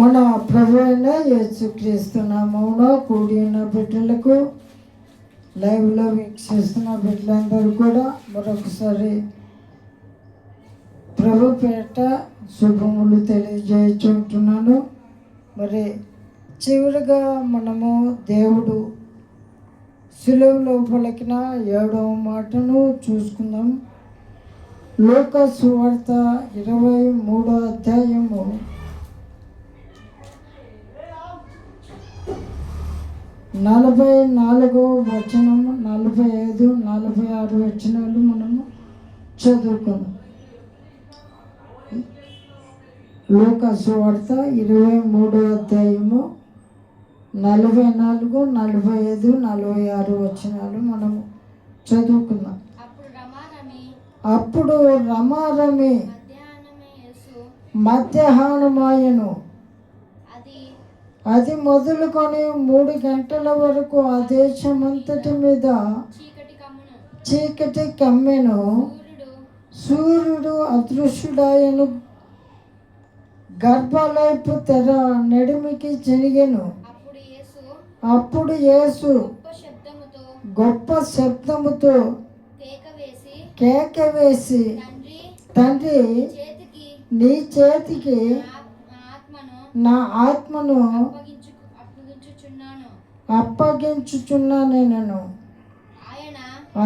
మన ప్రభు అయిన యేసుక్రీస్తు కూడి ఉన్న బిడ్డలకు లైవ్లో వీక్షిస్తున్న బిడ్డలందరూ కూడా మరొకసారి ప్రభు పేట శుభములు తెలియజేయుచుంటున్నాను. మరి చివరిగా మనము దేవుడు సులువులో పలికిన ఏడవ మాటను చూసుకుందాం. లోక సువార్త ఇరవై మూడో అధ్యాయము. నలభై నాలుగో వచనము నలభై ఐదు నలభై ఆరు వచనాలు మనము చదువుకుందాం. లోక సువార్త ఇరవై మూడో అధ్యాయము నలభై నాలుగు నలభై ఐదు నలభై ఆరు వచనాలు మనము చదువుకుందాం. అప్పుడు రమారమి మధ్యాహ్నమాయను. అది మొదలుకొని మూడు గంటల వరకు ఆ దేశమంతటి మీద చీకటి కమ్మును. సూర్యుడు అదృశ్యుడాయను గర్భాలైపు తెర నడిమికి యేసు అప్పుడు యేసు గొప్ప శబ్దముతో గొప్ప శబ్దముతో కేక వేసి కేక వేసి తండ్రి నీ చేతికి నా ఆత్మను అప్పగించుచున్నాను. నేను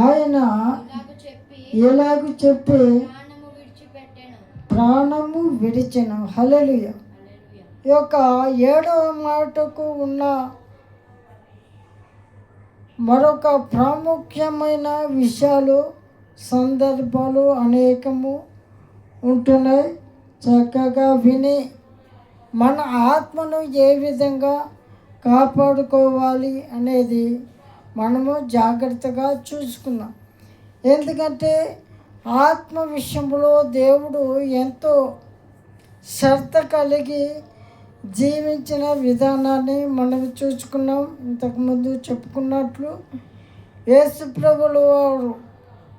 ఆయన ఎలాగూ చెప్పి ప్రాణము విడిచెను. హల్లెలూయ. ఈ యొక్క ఏడవ మాటకు ఉన్న మరొక ప్రాముఖ్యమైన విషయాలు సందర్భాలు అనేకము ఉంటున్నాయి. చక్కగా విని మన ఆత్మను ఏ విధంగా కాపాడుకోవాలి అనేది మనము జాగ్రత్తగా చూసుకున్నాం ఎందుకంటే ఆత్మ విషయంలో దేవుడు ఎంతో శ్రద్ధ కలిగి జీవించిన విధానాన్ని మనం చూసుకున్నాం. ఇంతకుముందు చెప్పుకున్నట్లు యేసు ప్రభులు వారు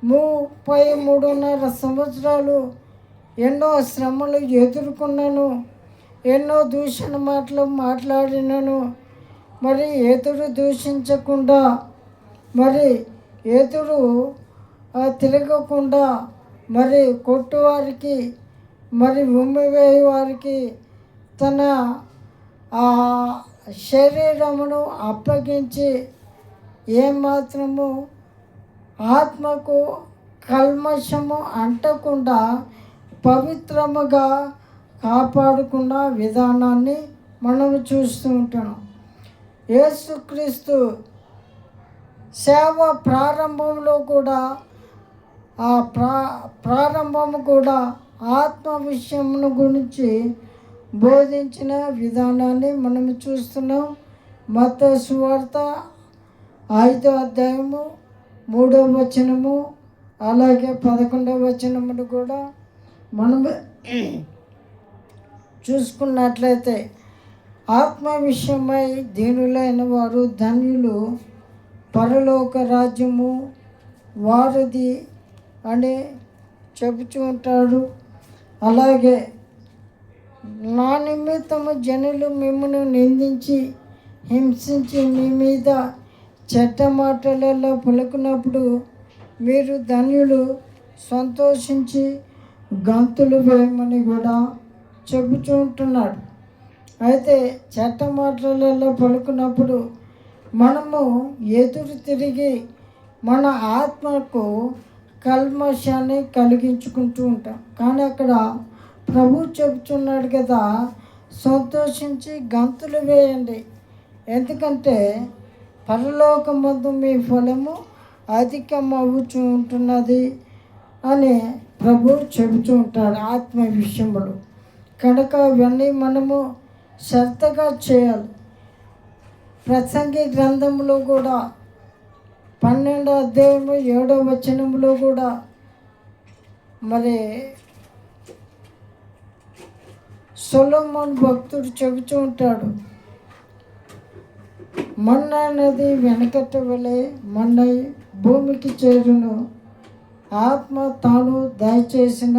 ముప్పై మూడున్నర సంవత్సరాలు ఎన్నో శ్రమలు ఎదుర్కొన్నాను ఎన్నో దూషణ మాటలు మాట్లాడినను. మరి ఎదురు దూషించకుండా మరి ఎదురు తిరగకుండా మరి కొట్టువారికి మరి ఉమ్మివేయ వారికి తన ఆ శరీరమును అప్పగించి ఏమాత్రము ఆత్మకు కల్మషము అంటకుండా పవిత్రముగా కాపాడుకున్న విధానాన్ని మనం చూస్తూ ఉంటాం యేసుక్రీస్తు సేవ ప్రారంభంలో కూడా ఆ ప్రా ప్రారంభం కూడా ఆత్మ విషయమును గురించి బోధించిన విధానాన్ని మనం చూస్తున్నాం. మత సువార్త ఐదో అధ్యాయము మూడవ వచనము అలాగే పదకొండవ వచనమును కూడా మనం చూసుకున్నట్లయితే ఆత్మ విషయమై దీనులైన వారు ధన్యులు పరలోక రాజ్యము వారిది అని చెబుతూ ఉంటాడు. అలాగే నా నిమిత్తము జనులు మిమ్మల్ని నిందించి హింసించి మీ మీద చెడ్డ మాటలలో పలుకున్నప్పుడు మీరు ధన్యులు సంతోషించి గంతులు వేయమని కూడా చెబుతూ ఉంటున్నాడు. అయితే చెడ్డ మాటలలో పలుకున్నప్పుడు మనము ఎదురు తిరిగి మన ఆత్మకు కల్మషాన్ని కలిగించుకుంటూ ఉంటాం. కానీ అక్కడ ప్రభు చెబుతున్నాడు కదా సంతోషించి గంతులు వేయండి. ఎందుకంటే పరలోకమందు మీ ఫలము అధికమవుతూ ఉంటున్నది అని ప్రభు చెబుతూ ఉంటాడు ఆత్మ విషయంలో కనుక ఇవన్నీ మనము శ్రద్ధగా చేయాలి. ప్రసంగి గ్రంథంలో కూడా పన్నెండో అధ్యాయము ఏడో వచనంలో కూడా మరి సొలొమోన్ భక్తుడు చెబుతూ ఉంటాడు. మొన్న నది వెనకట వలె మొన్న భూమికి చేరును. ఆత్మ తాను దయచేసిన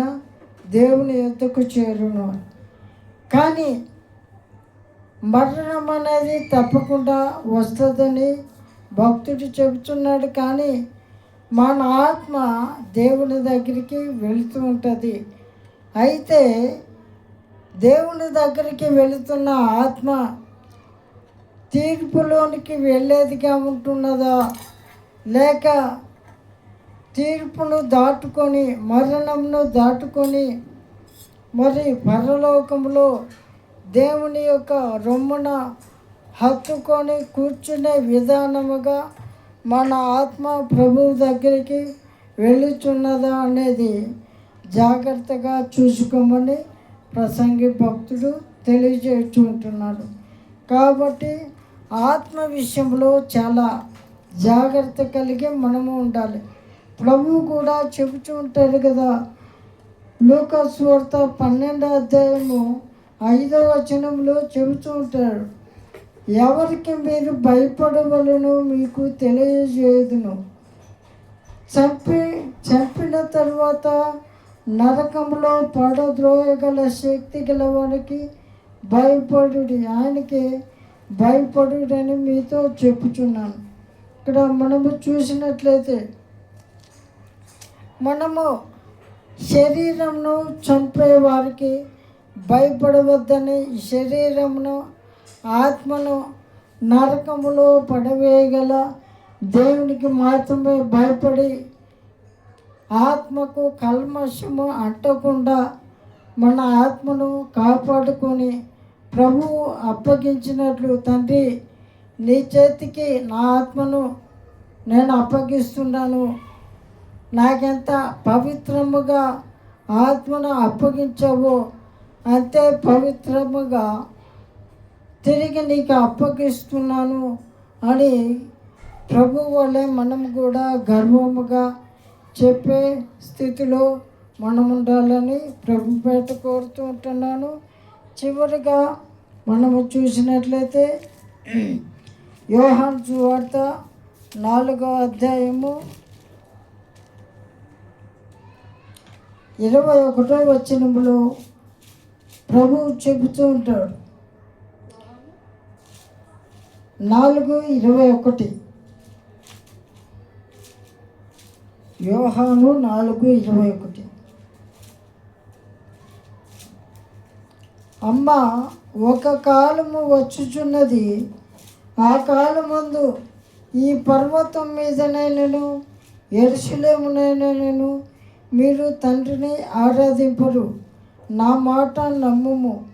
దేవుని ఎద్దకు చేరును. కానీ మరణం అనేది తప్పకుండా వస్తుందని భక్తుడు చెబుతున్నాడు కానీ మన ఆత్మ దేవుని దగ్గరికి వెళుతూ ఉంటుంది. అయితే దేవుని దగ్గరికి వెళుతున్న ఆత్మ తీర్పులోనికి వెళ్ళేదిగా ఉంటున్నదా? లేక తీర్పును దాటుకొని మరణంను దాటుకొని మరి పరలోకంలో దేవుని యొక్క రొమ్మున హత్తుకొని కూర్చునే విధానముగా మన ఆత్మ ప్రభువు దగ్గరికి వెళ్ళుచున్నదా అనేది జాగ్రత్తగా చూసుకోమని ప్రసంగి భక్తుడు తెలియజేస్తుంటున్నాడు కాబట్టి ఆత్మ విషయంలో చాలా జాగ్రత్త కలిగి మనము ఉండాలి. ప్రభువు కూడా చెబుతూ ఉంటారు కదా లూకాస్ వార్త పన్నెండో అధ్యాయము ఐదో వచనంలో చెబుతూ ఉంటారు ఎవరికి మీరు భయపడవలను మీకు తెలియజేయదును. చంపి చంపిన తర్వాత నరకంలో పడద్రోయగల శక్తి గల వారికి భయపడుడి. ఆయనకి భయపడుడని మీతో చెప్పుచున్నాను. ఇక్కడ మనము చూసినట్లయితే మనము శరీరంను చంపే వారికి భయపడవద్దని శరీరమును ఆత్మను నరకములో పడవేయగల దేవునికి మాత్రమే భయపడి ఆత్మకు కల్మషము అంటకుండా మన ఆత్మను కాపాడుకొని ప్రభువు అప్పగించినట్లు తండ్రి నీ చేతికి నా ఆత్మను నేను అప్పగిస్తున్నాను. నాకెంత పవిత్రముగా ఆత్మను అప్పగించావో అంతే పవిత్రముగా తిరిగి నీకు అప్పగిస్తున్నాను అని ప్రభు వల్లే మనం కూడా గర్వముగా చెప్పే స్థితిలో మనం ఉండాలని ప్రభు పేట కోరుతూ ఉంటున్నాను. చివరిగా మనము చూసినట్లయితే యోహాన్ సువార్త నాలుగో అధ్యాయము ఇరవై ఒకటో వచనంలో ప్రభువు చెబుతూ ఉంటాడు. నాలుగు ఇరవై ఒకటి. యోహాను నాలుగు ఇరవై ఒకటి. అమ్మ ఒక కాలము వచ్చుచున్నది. ఆ కాలమందు ఈ పర్వతం మీదనైనను ఎరుసలేమునైనను మీరు తండ్రిని ఆరాధింపరు. నా మాట నమ్ముము.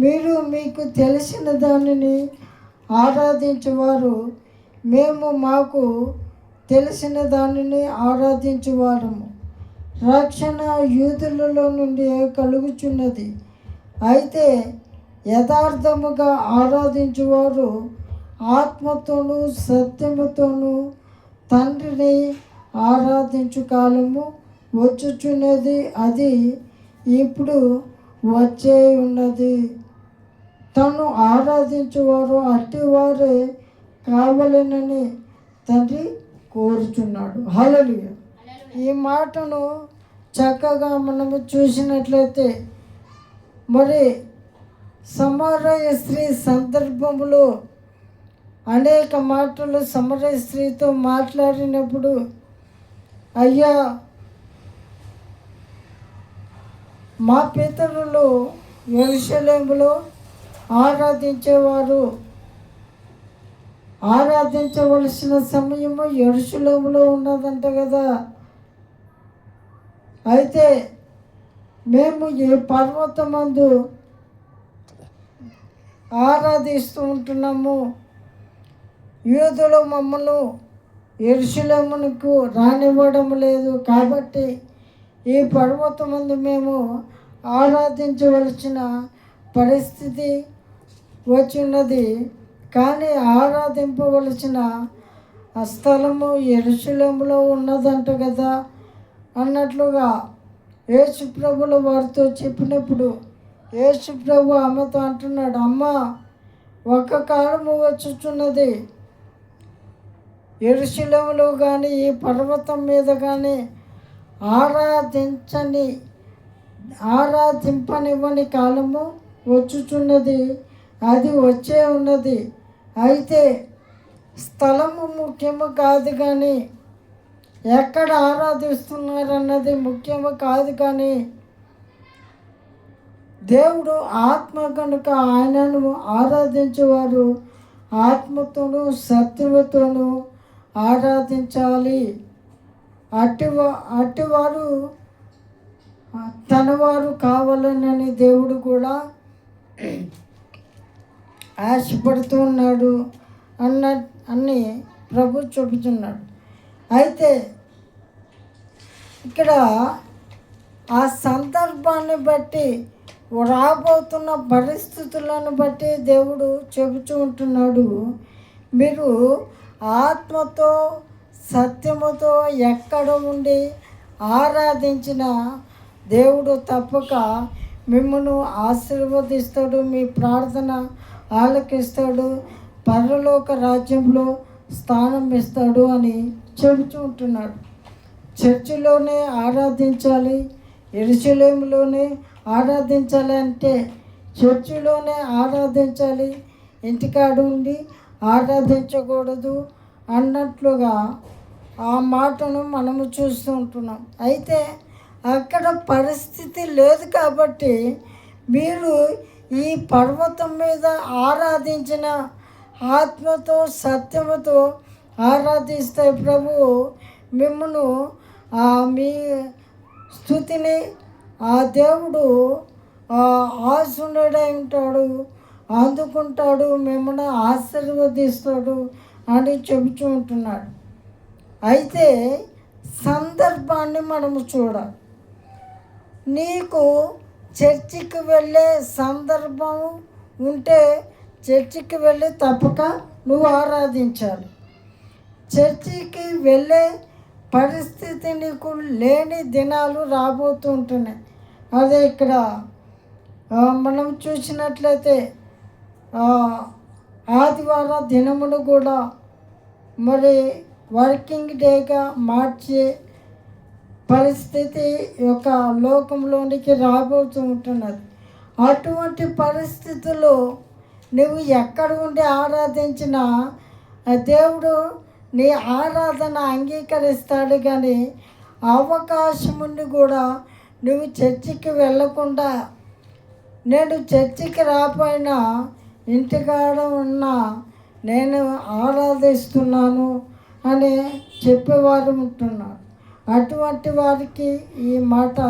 మీరు మీకు తెలిసిన దానిని ఆరాధించేవారు. మేము మాకు తెలిసిన దానిని ఆరాధించేవారము. రక్షణ యూదులలో నుండి కలుగుచున్నది. అయితే యథార్థముగా ఆరాధించువారు ఆత్మతోనూ సత్యముతోనూ తండ్రిని ఆరాధించు కాలము వచ్చుచున్నది అది ఇప్పుడు వచ్చే ఉన్నది తను ఆరాధించేవారు అట్టివారే కావాలనని తండ్రి కోరుచున్నాడు. హలలియ ఈ మాటను చక్కగా మనము చూసినట్లయితే మరి సమరయ స్త్రీ సందర్భంలో అనేక మాటలు సమరయ స్త్రీతో మాట్లాడినప్పుడు అయ్యా మా పితరులు ఎరుషలేములో ఆరాధించేవారు. ఆరాధించవలసిన సమయము ఎరుసలేములో ఉన్నదంట కదా. అయితే మేము ఈ పర్వతమందు ఆరాధిస్తూ ఉంటున్నాము యూదులు మమ్మల్ని ఎరుసలేమునకు రానివ్వడం లేదు కాబట్టి ఈ పర్వతమందు మేము ఆరాధించవలసిన పరిస్థితి వచ్చినది. కానీ ఆరాధింపవలసిన స్థలము ఎరుశలంలో ఉన్నదంట కదా అన్నట్లుగా యేసుప్రభుల వారితో చెప్పినప్పుడు యేసుప్రభు అమ్మతో అంటున్నాడు అమ్మ ఒక కాలము వచ్చుచున్నది. ఎరుశలంలో కానీ ఈ పర్వతం మీద కానీ ఆరాధించని ఆరాధింపనివ్వని కాలము వచ్చుచున్నది. అది వచ్చే ఉన్నది. అయితే స్థలము ముఖ్యము కాదు కానీ ఎక్కడ ఆరాధిస్తున్నారన్నది ముఖ్యము కాదు కానీ దేవుడు ఆత్మ కనుక ఆయనను ఆరాధించేవారు ఆత్మతోనూ సత్యముతోనూ ఆరాధించాలి. అటివా అటివారు తనవారు కావాలనని దేవుడు కూడా ఆశపడుతూ ఉన్నాడు అన్న అని ప్రభు చూపుతున్నాడు అయితే ఇక్కడ ఆ సందర్భాన్ని బట్టి రాబోతున్న పరిస్థితులను బట్టి దేవుడు చెబుతూ ఉంటున్నాడు. మీరు ఆత్మతో సత్యముతో ఎక్కడ ఉండి ఆరాధించిన దేవుడు తప్పక మిమ్మల్ని ఆశీర్వదిస్తాడు మీ ప్రార్థన ఆలకిస్తాడు. పరలోక రాజ్యంలో స్థానం ఇస్తాడు అని చెబుతూ ఉంటున్నాడు. చర్చిలోనే ఆరాధించాలి ఎరుసలేములోనే ఆరాధించాలి అంటే చర్చిలోనే ఆరాధించాలి ఇంటికాడ ఉండి ఆరాధించకూడదు అన్నట్లుగా ఆ మాటను మనము చూస్తూ ఉంటున్నాం. అయితే అక్కడ పరిస్థితి లేదు కాబట్టి మీరు ఈ పర్వతం మీద ఆరాధించిన ఆత్మతో సత్యముతో ఆరాధిస్తే ప్రభు మిమ్మను మీ స్థుతిని ఆ దేవుడు ఆసునుడై ఉంటాడు. అందుకుంటాడు మిమ్మల్ని ఆశీర్వదిస్తాడు అని చెబుతూ ఉంటున్నాడు. అయితే సందర్భాన్ని మనము చూడాలి. నీకు చర్చికి వెళ్ళే సందర్భం ఉంటే చర్చికి వెళ్ళి తప్పక నువ్వు ఆరాధించాలి. చర్చికి వెళ్ళే పరిస్థితి నీకు లేని దినాలు రాబోతూ ఉంటున్నాయి. అదే ఇక్కడ మనం చూసినట్లయితే ఆదివార దినమును కూడా మరి వర్కింగ్ డేగా మార్చే పరిస్థితి యొక్క లోకంలోనికి రాబోతూ ఉంటున్నది. అటువంటి పరిస్థితుల్లో నువ్వు ఎక్కడ ఉండి ఆరాధించినా దేవుడు నీ ఆరాధన అంగీకరిస్తాడు కానీ అవకాశం ఉండి కూడా నువ్వు చర్చికి వెళ్ళకుండా నేను చర్చికి రాపోయినా ఇంటికాడ ఉన్నా నేను ఆరాధిస్తున్నాను అని చెప్పేవారు ఉంటున్నారు. అటువంటి వారికి ఈ మాట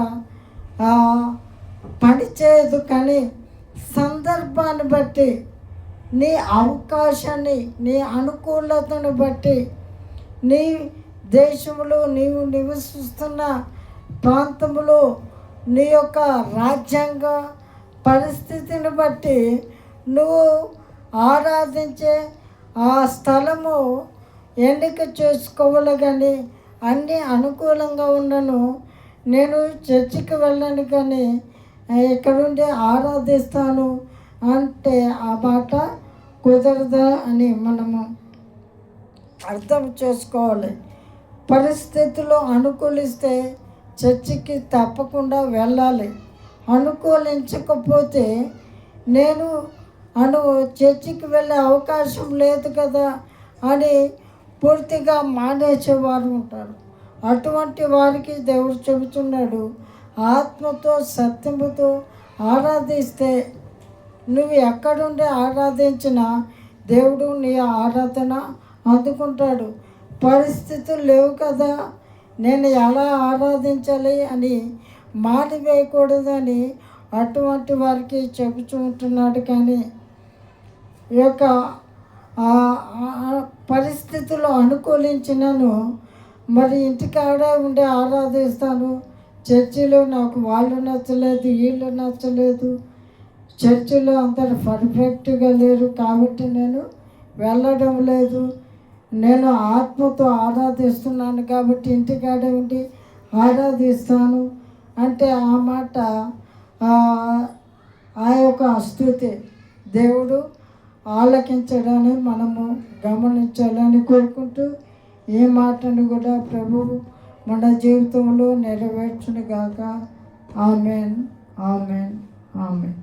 పనిచేయదు కానీ సందర్భాన్ని బట్టి నీ అవకాశాన్ని నీ అనుకూలతను బట్టి నీ దేశంలో నీవు నివసిస్తున్న ప్రాంతంలో నీ యొక్క రాజ్యాంగ పరిస్థితిని బట్టి నువ్వు ఆరాధించే ఆ స్థలము ఎన్నిక చేసుకోవాలి కానీ అన్నీ అనుకూలంగా ఉండను. నేను చర్చికి వెళ్ళను కానీ ఎక్కడుండి ఆరాధిస్తాను అంటే ఆ మాట కుదరదా అని మనము అర్థం చేసుకోవాలి. పరిస్థితులు అనుకూలిస్తే చర్చికి తప్పకుండా వెళ్ళాలి. అనుకూలించకపోతే నేను అను చర్చికి వెళ్ళే అవకాశం లేదు కదా అని పూర్తిగా మానేసేవారు ఉంటారు. అటువంటి వారికి దేవుడు చెబుతున్నాడు ఆత్మతో సత్యముతో ఆరాధిస్తే నువ్వు ఎక్కడుండి ఆరాధించినా దేవుడు నీ ఆరాధన అందుకుంటాడు. పరిస్థితులు లేవు కదా. నేను ఎలా ఆరాధించాలి అని మాట వేయకూడదని అటువంటి వారికి చెబుతూ ఉంటున్నాడు కానీ ఈ యొక్క పరిస్థితులు అనుకూలించినను మరి ఇంటికాడే ఉండి ఆరాధిస్తాను. చర్చిలో నాకు వాళ్ళు నచ్చలేదు వీళ్ళు నచ్చలేదు. చర్చిలో అందరు పర్ఫెక్ట్గా లేరు కాబట్టి నేను వెళ్ళడం లేదు. నేను ఆత్మతో ఆరాధిస్తున్నాను కాబట్టి ఇంటికాడ ఉండి ఆరాధిస్తాను. అంటే ఆ మాట ఆ యొక్క స్థుతి దేవుడు ఆలకించడాన్ని మనము గమనించాలని కోరుకుంటూ ఈ మాటను కూడా ప్రభువు మన జీవితంలో నెరవేర్చును గాక ఆమెన్ ఆమెన్ ఆమెన్.